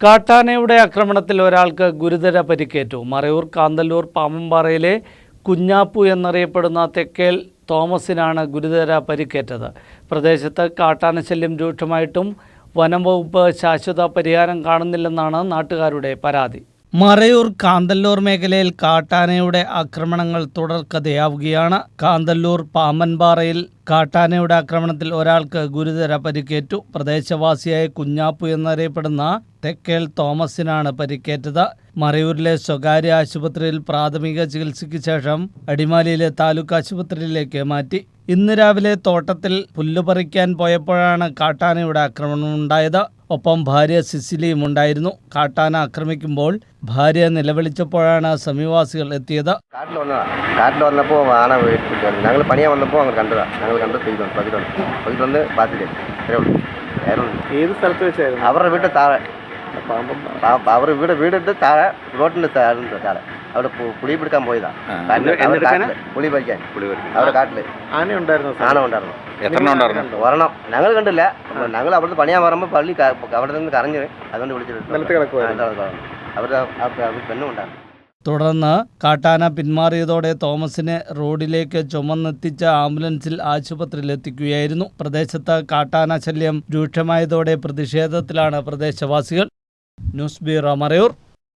കാട്ടാനയുടെ ആക്രമണത്തിൽ ഒരാൾക്ക് ഗുരുതര പരിക്കേറ്റു. മറയൂർ കാന്തല്ലൂർ പാമ്പമ്പാറയിലെ കുഞ്ഞാപ്പു എന്നറിയപ്പെടുന്ന തെക്കേൽ തോമസിനാണ് ഗുരുതര പരിക്കേറ്റത്. പ്രദേശത്ത് കാട്ടാന ശല്യം രൂക്ഷമായിട്ടും വനം വകുപ്പ് ശാശ്വത പരിഹാരം കാണുന്നില്ലെന്നാണ് നാട്ടുകാരുടെ പരാതി. മറയൂർ കാന്തല്ലൂർ മേഖലയിൽ കാട്ടാനയുടെ ആക്രമണങ്ങൾ തുടർക്കഥയാവുകയാണ്. കാന്തല്ലൂർ പാമ്പൻപാറയിൽ കാട്ടാനയുടെ ആക്രമണത്തിൽ ഒരാൾക്ക് ഗുരുതര പരിക്കേറ്റു. പ്രദേശവാസിയായ കുഞ്ഞാപ്പു എന്നറിയപ്പെടുന്ന തെക്കേൽ തോമസിനാണ് പരിക്കേറ്റത്. മറയൂരിലെ സ്വകാര്യ ആശുപത്രിയിൽ പ്രാഥമിക ചികിത്സയ്ക്ക് ശേഷം അടിമാലിയിലെ താലൂക്ക് ആശുപത്രിയിലേക്ക് മാറ്റി. ഇന്ന് രാവിലെ തോട്ടത്തിൽ പുല്ലുപറിക്കാൻ പോയപ്പോഴാണ് കാട്ടാനയുടെ ആക്രമണം ഉണ്ടായത്. ഒപ്പം ഭാര്യ സിസിലിയും ഉണ്ടായിരുന്നു. കാട്ടാന ആക്രമിക്കുമ്പോൾ ഭാര്യ നിലവിളിച്ചപ്പോഴാണ് സമീപവാസികൾ എത്തിയത്. കാട്ടിൽ വന്നതാ. കാട്ടിൽ വന്നപ്പോൾ ആന ഞങ്ങൾ പണിയാൻ വന്നപ്പോൾ അങ്ങ് കണ്ടതാ. ഞങ്ങൾ കണ്ട് പാത്തില്ലേ ഏത് സ്ഥലത്ത് വെച്ചായിരുന്നു? അവരുടെ വീട്ടിൽ താഴെ. ഇവിടെ വീട് വീടിട്ട് താഴെ റോഡിന്റെ താഴെ താഴെ. അവിടെ പുളി പിടിക്കാൻ പോയതാ. പുളി പറിക്കാൻ. അവരുടെ കാട്ടിൽ. ആന ഉണ്ടായിരുന്നു ആന ഉണ്ടായിരുന്നു. ഉണ്ടായിരുന്നു? ഒരെണ്ണം. ഞങ്ങൾ കണ്ടില്ല. ഞങ്ങൾ അവിടുന്ന് പണിയാൻ പറയുമ്പോൾ പള്ളി ക- അവിടെ നിന്ന് കറങ്ങി അതുകൊണ്ട് വിളിച്ചിട്ട് നിലത്ത് കിടക്കുവായിരുന്നു. അവരുടെ അവർ പെണ്ണും ഉണ്ടായിരുന്നു. തുടർന്ന് കാട്ടാന പിന്മാറിയതോടെ തോമസിനെ റോഡിലേക്ക് ചുമന്നെത്തിച്ച ആംബുലൻസിൽ ആശുപത്രിയിലെത്തിക്കുകയായിരുന്നു. പ്രദേശത്ത് കാട്ടാന ശല്യം രൂക്ഷമായതോടെ പ്രതിഷേധത്തിലാണ് പ്രദേശവാസികൾ. News bureau Marayoor.